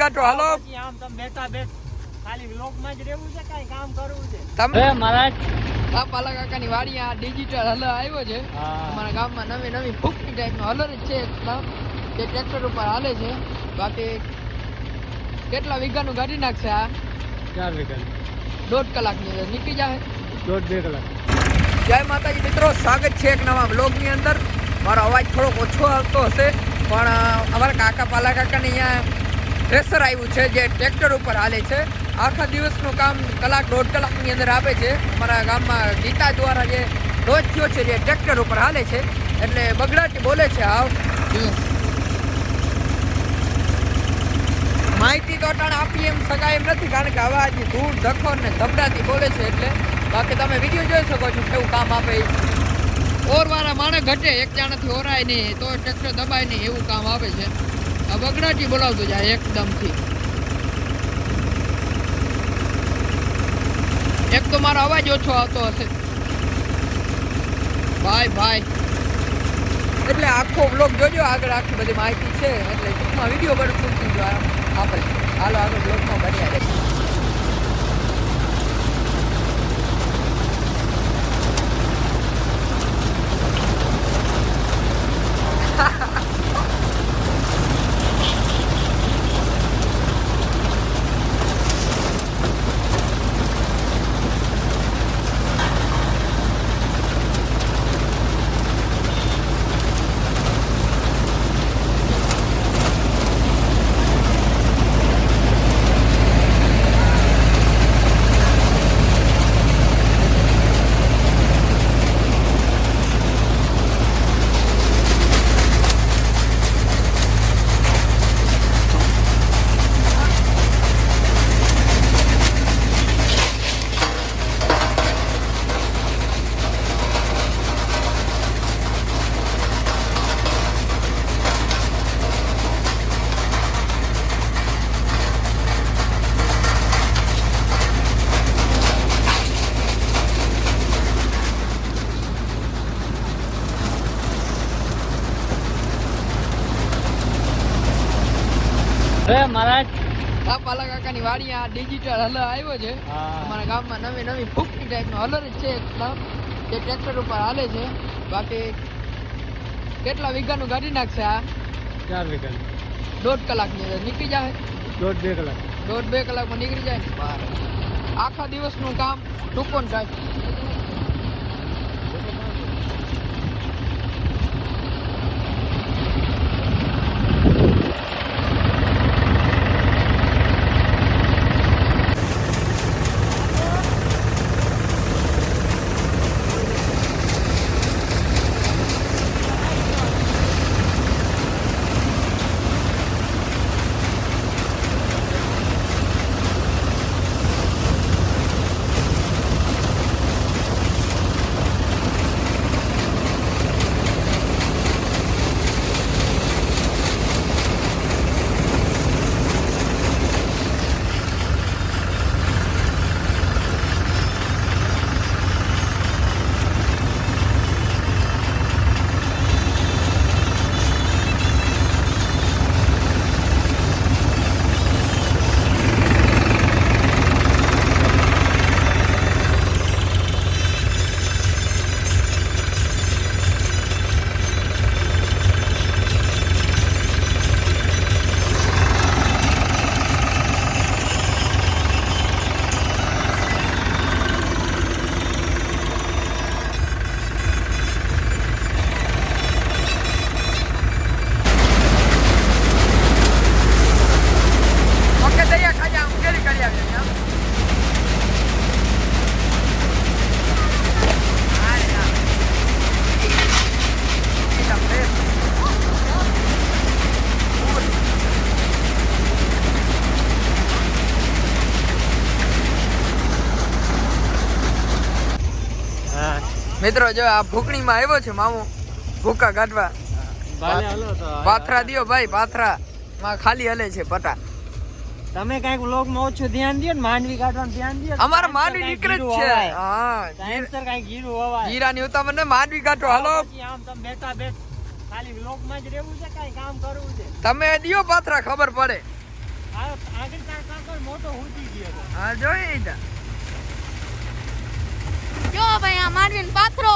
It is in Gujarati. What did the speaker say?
કાઢો હાલો. આમ તમે બેઠા બેઠ ખાલી વ્લોગમાં જ રહેવું છે કાંઈ કામ કરવું છે? તમે મહારાજ. આ પાલા કાકાની વાડી આ ડિજિટલ હલર આવ્યો છે. અમારા ગામમાં નવી નવી ફૂકની ટાઈપનો હલર જ છે જે ટ્રેક્ટર ઉપર હાલે છે. બાકી કેટલા વીઘાનું ગાડી નાખશે આ? ચાર વીઘા. દોઢ કલાકની અંદર નીકળી જાય દોઢ બે કલાક. જય માતાજી મિત્રો સ્વાગત છે એક નવા બ્લોગની અંદર. મારો અવાજ થોડોક ઓછો આવતો હશે. પણ અમારા કાકા પાલા કાકાને અહીંયા પ્રેશર આવ્યું છે જે ટ્રેક્ટર ઉપર હાલે છે. આખા દિવસનું કામ કલાક, દોઢ કલાકની અંદર આપે છે. અમારા ગામમાં ગીતા દ્વારા જે રોજ થયો છે જે ટ્રેક્ટર ઉપર હાલે છે. એટલે બગડાટી બોલે છે આવ માહિતી તો અટાણે આપી એમ શકાય એમ નથી, કારણ કે અવાજ ધૂળ ધખો ને ધબડાતી બોલે છે એટલે. બાકી તમે વીડિયો જોઈ શકો છો કેવું કામ આપે. ઓરવાળા માણે ઘટે એક જાણાથી ઓરાય નહીં તો ટ્રેક્ટર દબાય નહીં એવું કામ આવે છે. આ બગડાટી બોલાવતું જાય એકદમથી. એક તો મારો અવાજ ઓછો આવતો હશે. ભાઈ ભાઈ. એટલે આખો બ્લોગ જોજો, આગળ આખી બધી માહિતી છે. એટલે ટૂંકમાં વીડિયો પર પૂછતું જો આપણે. હાલો, આગળ બ્લોગમાં બન્યા હે મહારાજ. આ પાલા કાકાની વાડી આ ડિજિટલ હલર આવ્યો છે. અમારા ગામમાં નવી નવી ફૂકની ટાઈપનો હલર છે એકદમ જે ટ્રેક્ટર ઉપર હાલે છે. બાકી કેટલા વીઘાનું કાઢી નાખશે આ? ચાર વીઘાનું દોઢ કલાકની અંદર નીકળી જાય? દોઢ બે કલાક. દોઢ બે કલાકમાં નીકળી જાય? આખા દિવસનું કામ ટૂંકો થાય. મિત્રો જો આ ભૂકણીમાં આવ્યો છે મામો ભૂકા કાઢવા પાથરા દિયો ભાઈ પાથરા માં ખાલી હલે છે પટા. તમે કંઈક વ્લોગમાં ઓછું ધ્યાન દો ને માંડવી કાઢવાનું ધ્યાન દો અમારા માંડવી નીકળે જ છે. હા ટાઈમસર ગીરું જીરું વવાય જીરાની ઉતાવળ ને માંડવી કાઢો હાલો. આમ તમે બેઠા બેઠ ખાલી વ્લોગમાં જ રહેવું છે કઈ કામ કરવું છે? તમે દિયો પાથરા ખબર પડે. આગળ કાકો મોટો હુતી ગયો હા જોઈ જો ભાઈ આ માંડવીનો પાથરો.